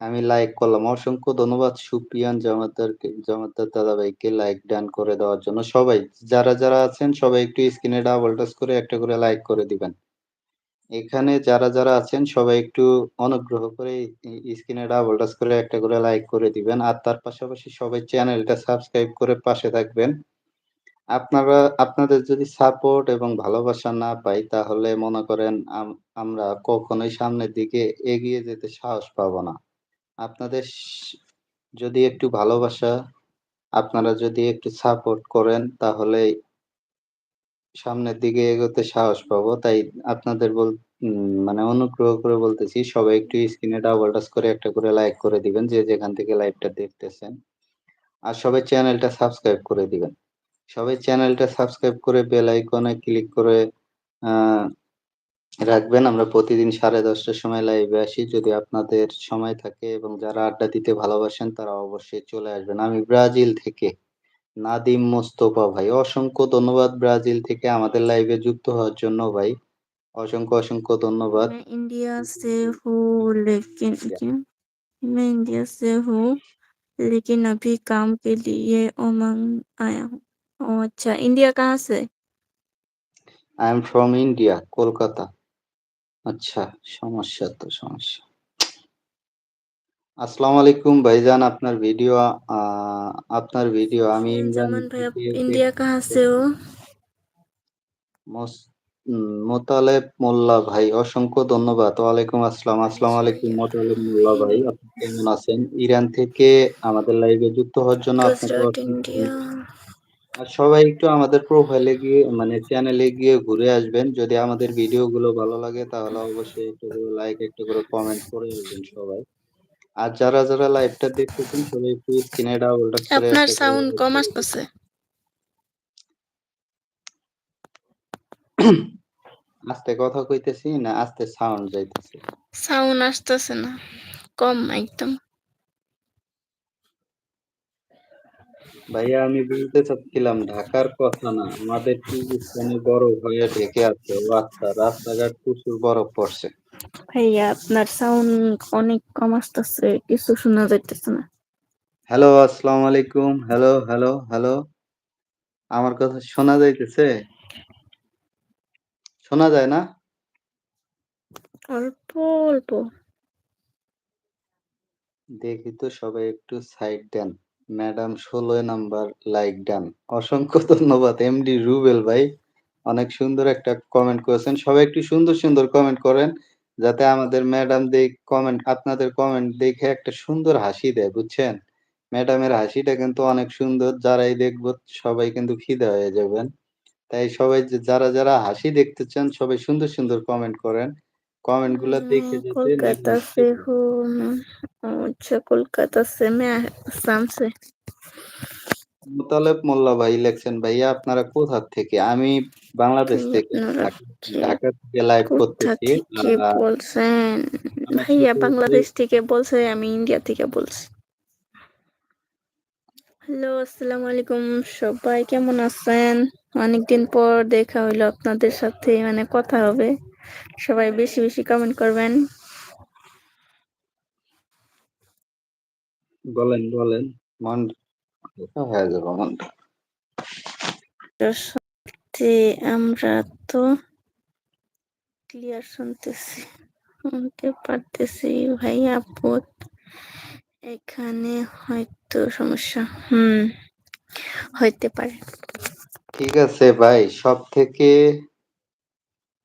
আমি লাইক করলাম। অসংখ্য ধন্যবাদ সুপ্রিয়ান জমাদ্দারকে জমাদ্দার দাদাভাইকে লাইক ডান করে দেওয়ার জন্য। সবাই যারা, যারা আছেন সবাই একটু স্ক্রিনে ডাবল টাচ করে একটা করে লাইক করে দিবেন। এখানে যারা, যারা আছেন সবাই একটু অনুগ্রহ করে স্ক্রিনে ডাবল টাচ করে একটা করে লাইক করে দিবেন। আর তার পাশাপাশি সবাই চ্যানেলটা সাবস্ক্রাইব করে পাশে থাকবেন। আপনারা আপনাদের যদি সাপোর্ট এবং ভালোবাসা না পাই তাহলে মনে করেন আম আমরা কখনোই সামনের দিকে এগিয়ে যেতে সাহস পাবো না। আপনাদের যদি একটু ভালোবাসা, আপনারা যদি একটু সাপোর্ট করেন তাহলে সামনের দিকে এগোতে সাহস পাবো। তাই আপনাদের বল মানে অনুগ্রহ করে বলতেছি সবাই একটু স্ক্রিনে ডাবল টাচ করে একটা করে লাইক করে দিবেন যে যেখান থেকে লাইভটা দেখতেছেন। আর সবাই চ্যানেলটা সাবস্ক্রাইব করে দিবেন। সবাই চ্যানেলটা সাবস্ক্রাইব করে বেল আইকনে ক্লিক করে রাখবেন। আমরা প্রতিদিন 10:30 টার সময় লাইভে আসি। যদি আপনাদের সময় থাকে এবং যারা আড্ডা দিতে ভালোবাসেন তারা অবশ্যই চলে আসবেন। আমি ব্রাজিল থেকে নাদিম মোস্তফা ভাই। অসংখ্য ধন্যবাদ ব্রাজিল থেকে আমাদের লাইভে যুক্ত হওয়ার জন্য ভাই। অসংখ্য, অসংখ্য ধন্যবাদ। मैं इंडिया से हूँ लेकिन क्या? मैं इंडिया से हूँ लेकिन अभी काम के लिए ओमान आया हूँ। ओह अच्छा, इंडिया कहाँ से? I am from India, Kolkata. আচ্ছা সমস্যা তো সমস্যা। আসসালামু আলাইকুম ভাইজান আপনার ভিডিও আপনার ভিডিও আমি ইমরান ইন্ডিয়া কাহা সে হো মোতালেব মোল্লা ভাই অসংখ্য ধন্যবাদ। ওয়ালাইকুম আসসালাম আসসালামু আলাইকুম মোতালেব মোল্লা ভাই আপনি কেমন আছেন? ইরান থেকে আমাদের লাইভে যুক্ত হওয়ার জন্য আপনাকে আর সবাই একটু আমাদের প্রোফাইলে গিয়ে মানে চ্যানেলে গিয়ে ঘুরে আসবেন। যদি আমাদের ভিডিওগুলো ভালো লাগে তাহলে অবশ্যই একটু করে লাইক, একটু করে কমেন্ট করে দিবেন সবাই। আর যারা, যারা লাইভটা দেখতেছেন সবাই একটু স্ক্রিনে ডাবল টাচ করে আপনার সাউন্ড কম আসতেছে। আস্তে কথা কইতেছি না আস্তে সাউন্ড যাইতেছে? সাউন্ড আসতেছে না। কম একদম। ভাইয়া আমি বলতে চাচ্ছিলাম ঢাকার কথা না। আমাদের কিরগিজস্তানে বরফ হয়ে ঢেকে আছে। ও আচ্ছা, রাস্তাঘাট প্রচুর বরফ পড়ছে। ভাইয়া আপনার সাউন্ড অনেক কম আসতেছে। কিছু শোনা যাইতেছে না। হ্যালো, আসসালামু আলাইকুম। Hello, hello, hello. আমার কথা শোনা যাইতেছে? শোনা যায় না? অল্প, অল্প। দেখি তো সবাই একটু সাইড দেন। Madam ১৬ number like done. অসংখ্য ধন্যবাদ এমডি রুবেল ভাই। অনেক সুন্দর একটা কমেন্ট করেছেন। সবাই একটু সুন্দর, সুন্দর কমেন্ট করেন। যাতে আমাদের ম্যাডাম দেখ কমেন্ট আপনাদের কমেন্ট দেখে একটা সুন্দর হাসি দেয়, বুঝছেন? ম্যাডামের হাসিটা কিন্তু অনেক সুন্দর। যারাই দেখব সবাই কিন্তু খিদে হয়ে যাবেন। তাই সবাই যারা, যারা হাসি দেখতে চান সবাই সুন্দর, সুন্দর কমেন্ট করেন। কমেন্টগুলা দেখে मैं যাতে ম্যাডাম कोलकाता से हूँ। अच्छा कोलकाता से मैं आसाम से। মোতালেব মোল্লা ভাই লিখছেন, ভাইয়া আপনারা কোথা থেকে? আমি বাংলাদেশ ভাই থেকে আপনারা ঢাকা কে ঢাকা থেকে লাইভ কোথা করতেছি। থেকে আ বলছেন? আমার ভাইয়া সাথে বাংলাদেশ থেকে বলছে, আমি ইন্ডিয়া থেকে বলছি। হ্যালো, আসসালামু আলাইকুম সবাই কেমন আছেন? অনেকদিন পর দেখা হইলো আপনাদের সাথে মানে কথা হবে। সবাই বেশি, বেশি কমেন্ট করবেন। বলেন, বলেন। মন হয়ে যাবে মনটা। সত্যি আমরা তো ক্লিয়ার শুনতেছি। শুনতে পারতেছি ভাইয়া আপু এখানে হয়তো সমস্যা। হুম, হইতে পারে। ঠিক আছে ভাই। সবথেকে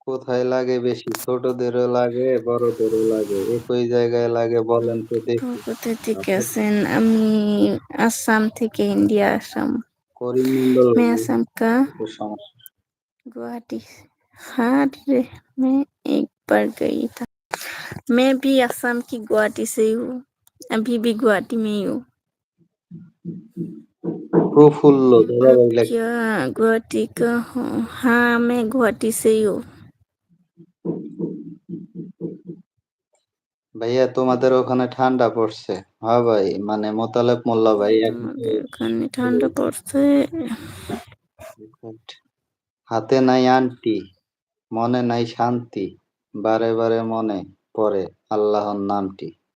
কোথায় লাগে বেশি? ছোটদেরও লাগে, বড়দেরও লাগে। একই জায়গায় লাগে বলেন তো তো দেখি? কোথা থেকে আপনার আছেন? আমি আসাম থেকে ইন্ডিয়া আসাম। করিম মন্ডল मैं ভাই। असम का একটু সমস্যা। गुवाहाटी हाँ रे मैं एक बार गई था मैं भी असम की गुवाहाटी से ही हूँ अभी भी गुवाहाटी में ही हूँ প্রফুল্ল দাদাভাই आप লেখছেন। क्या गुवाहाटी का हो हाँ मैं गुवाहाटी से ही हूँ ভাইয়া তোমাদের ওখানে ঠান্ডা পড়ছে। হ্যাঁ ভাই, মানে মোতালেব মোল্লা ভাই হ্যাঁ, এখন ঠান্ডা পড়ছে হাতে নাই আন্টি, মনে নাই শান্তি, বারে বারে মনে পড়ে আল্লাহর নামটি।